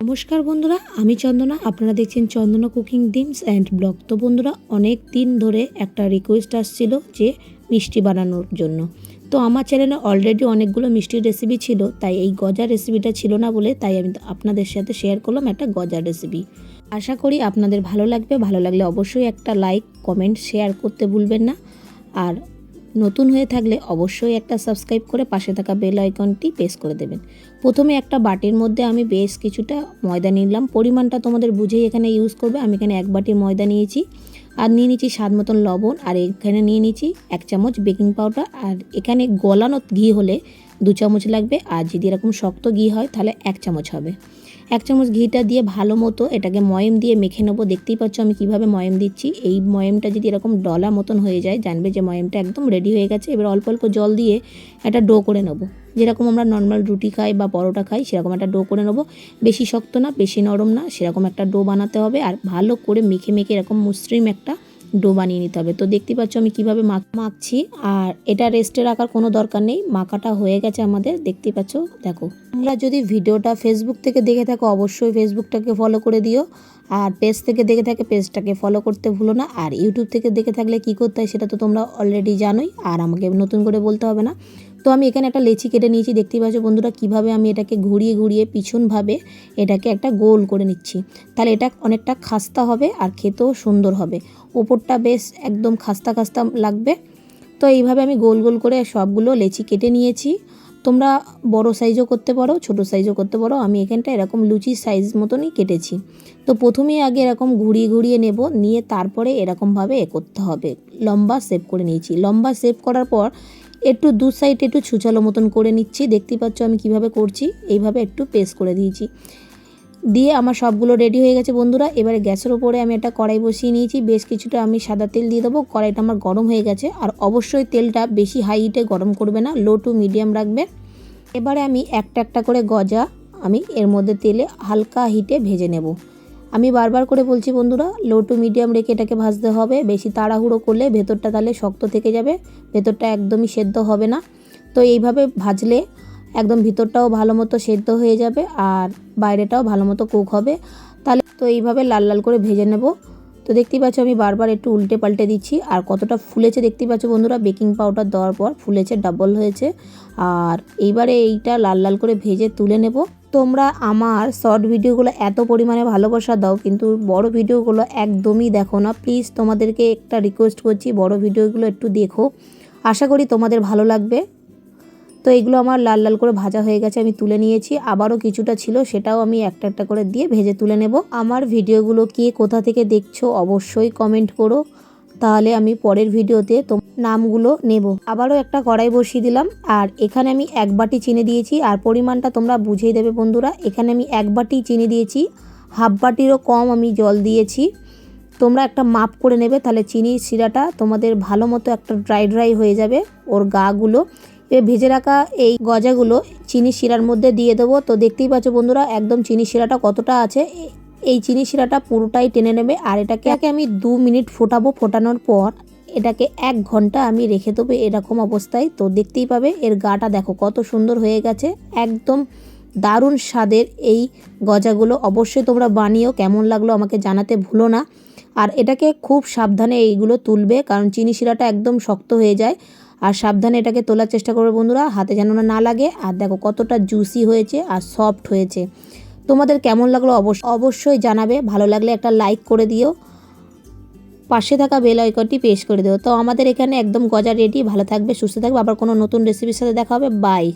নমস্কার বন্ধুরা, আমি চন্দনা। আপনারা দেখছেন Chandana cooking dreams and blog. তো বন্ধুরা, অনেক দিন ধরে একটা রিকোয়েস্ট আসছিল যে মিষ্টি বানানোর জন্য। তো আমার চ্যানেলে অলরেডি অনেকগুলো মিষ্টির রেসিপি ছিল, তাই এই গজার রেসিপিটা ছিল না বলে তাই আমি আপনাদের সাথে শেয়ার করলাম একটা গজার রেসিপি আশা করি আপনাদের ভালো লাগবে। ভালো লাগলে অবশ্যই একটা লাইক কমেন্ট শেয়ার করতে ভুলবেন না। আর নতুন হয়ে থাকলে অবশ্যই একটা সাবস্ক্রাইব করে পাশে থাকা বেল আইকনটি প্রেস করে দেবেন। প্রথমে একটা বাটির মধ্যে আমি বেশ কিছুটা ময়দা নিলাম। পরিমাণটা তোমাদের বুঝেই এখানে ইউজ করবে। আমি এখানে এক বাটি ময়দা নিয়েছি। আর নিয়ে নিচ্ছি স্বাদ মতন লবণ। আর এখানে নিয়ে নিচ্ছি এক চামচ বেকিং পাউডার আর এখানে গলানো ঘি হলে দু চামচ লাগবে। আর যদি এরকম শক্ত ঘি হয়, তাহলে এক চামচ হবে। এক চামচ ঘিটা দিয়ে ভালো মতো এটাকে ময়ম দিয়ে মেখে নেব। দেখতেই পাচ্ছ আমি কীভাবে ময়ম দিচ্ছি। এই ময়মটা যদি এরকম ডলা মতন হয়ে যায়, জানবে যে ময়মটা একদম রেডি হয়ে গেছে। এবার অল্প অল্প জল দিয়ে একটা ডো করে নেব। যেরকম আমরা নর্মাল রুটি খাই বা পরোটা খাই, সেরকম একটা ডো করে নেব। বেশি শক্ত না, বেশি নরম না, সেরকম একটা ডো বানাতে হবে। আর ভালো করে মেখে মেখে এরকম মসৃণ একটা ডো বানিয়ে নিতে হবে। তো দেখতে পাচ্ছ আমি কীভাবে মাখ মাখছি আর এটা রেস্টে রাখার কোনো দরকার নেই। মাখাটা হয়ে গেছে আমাদের। দেখতে পাচ্ছ? দেখো। তোমরা যদি ভিডিওটা ফেসবুক থেকে দেখে থাকো, অবশ্যই ফেসবুকটাকে ফলো করে দিও। আর পেজ থেকে দেখে থাকে পেজটাকে ফলো করতে ভুলো না। আর ইউটিউব থেকে দেখে থাকলে কি করতে হয় সেটা তো তোমরা অলরেডি জানোই। আর আমাকে নতুন করে বলতে হবে না। তো আমি এখানে একটা লেচি কেটে নিয়েছি, দেখতেই পাচ্ছ বন্ধুরা কীভাবে আমি এটাকে ঘুরিয়ে ঘুরিয়ে পিছনভাবে এটাকে একটা গোল করে নিচ্ছি। তাহলে এটা অনেকটা খাস্তা হবে আর খেতেও সুন্দর হবে। ওপরটা বেশ একদম খাস্তা খাস্তা লাগবে। তো এইভাবে আমি গোল গোল করে সবগুলো লেচি কেটে নিয়েছি। তোমরা বড় সাইজও করতে পারো, ছোট সাইজও করতে পারো। আমি এখানটা এরকম লুচি সাইজ মতনই কেটেছি। তো প্রথমেই আগে এরকম ঘুরিয়ে ঘুরিয়ে নেব, নিয়ে তারপরে এরকমভাবে এ করতে হবে। লম্বা শেপ করে নিয়েছি। লম্বা শেপ করার পর একটু দু সাইড একটু ছুচালো মতন করে নিচ্ছি। দেখতে পাচ্ছ আমি কীভাবে করছি? এইভাবে একটু পেস্ট করে দিয়েছি। দিয়ে আমার সবগুলো রেডি হয়ে গেছে বন্ধুরা। এবারে গ্যাসের ওপরে আমি একটা কড়াই বসিয়ে নিয়েছি। বেশ কিছুটা আমি সাদা তেল দিয়ে দেবো। কড়াইটা আমার গরম হয়ে গেছে। আর অবশ্যই তেলটা বেশি হাই হিটে গরম করবে না। লো টু মিডিয়াম রাখবে। এবারে আমি একটা একটা করে গজা আমি এর মধ্যে তেলে হালকা হিটে ভেজে নেব। আমি বারবার করে বলছি, বন্ধুরা লো টু মিডিয়াম রেখে এটাকে ভাজতে হবে। বেশি তাড়াহুড়ো করলে ভেতরটা তাহলে শক্ত থেকে যাবে, ভেতরটা একদমই সেদ্ধ হবে না। তো এইভাবে ভাজলে একদম ভিতরটাও ভালো মতো সেদ্ধ হয়ে যাবে আর বাইরেটাও ভালো মতো কুক হবে। তাহলে তো এইভাবে লাল লাল করে ভেজে নেব। তো দেখতেই পাচ্ছ, আমি বারবার একটু উল্টে পাল্টে দিচ্ছি। আর কতটা ফুলেছে দেখতেই পাচ্ছ, বন্ধুরা বেকিং পাউডার দেওয়ার পর ফুলেছে ডাবল হয়েছে। আর এইবারে এইটা লাল লাল করে ভেজে তুলে নেব। তোমরা আমার শর্ট ভিডিওগুলো এত পরিমাণে ভালোবাসা দাও, কিন্তু বড় ভিডিওগুলো একদমই দেখো না। প্লিজ তোমাদেরকে একটা রিকোয়েস্ট করছি, বড় ভিডিওগুলো একটু দেখো। আশা করি তোমাদের ভালো লাগবে। তো এগুলো আমার লাল লাল করে ভাজা হয়ে গেছে, আমি তুলে নিয়েছি। আবারও কিছুটা ছিল, সেটাও আমি একটা একটা করে দিয়ে ভেজে তুলে নেব। আমার ভিডিওগুলো কে কোথা থেকে দেখছ অবশ্যই কমেন্ট করো। তাহলে আমি পরের ভিডিওতে তোম নামগুলো নেব। আবারও একটা কড়াই বসিয়ে দিলাম, আর এখানে আমি এক বাটি চিনি দিয়েছি, আর পরিমাণটা তোমরা বুঝিয়ে দেবে বন্ধুরা। এখানে আমি এক বাটি চিনি দিয়েছি, হাফ বাটিরও কম আমি জল দিয়েছি। তোমরা একটা মাপ করে নেবে, তাহলে চিনির শিরাটা তোমাদের ভালো মতো একটা ড্রাই ড্রাই হয়ে যাবে, ওর গাগুলো। এবার ভেজে রাখা এই গজাগুলো চিনি শিরার মধ্যে দিয়ে দেবো। তো দেখতেই পাচ্ছ বন্ধুরা, একদম চিনি শিরাটা কতটা আছে এই চিনি শিরাটা পুরোটাই টেনে নেবে আর এটাকে আমি দু মিনিট ফোটাবো। ফোটানোর পর এটাকে এক ঘণ্টা আমি রেখে দেবো এরকম অবস্থায়। তো দেখতেই পাবে এর গাটা দেখো কত সুন্দর হয়ে গেছে। একদম দারুণ স্বাদের এই গজাগুলো। অবশ্যই তোমরা বানিয়েও কেমন লাগল আমাকে জানাতে ভুলো না। আর এটাকে খুব সাবধানে এইগুলো তুলবে কারণ চিনি শিরাটা একদম শক্ত হয়ে যায়। আর সাবধানে এটাকে তোলার চেষ্টা করবে বন্ধুরা, হাতে যেন না না লাগে। আর দেখো কতটা জুসি হয়েছে আর সফট হয়েছে। তোমাদের কেমন লাগল অবশ্য অবশ্যই জানাবে। ভালো লাগলে একটা লাইক করে দিও। পাশে থাকা বেল আইকনটি পেশ করে দিও। তো আমাদের এখানে একদম গজা রেডি। ভালো থাকবে, সুস্থ থাকবে। আবার কোনো নতুন রেসিপির সাথে দেখা হবে। বাই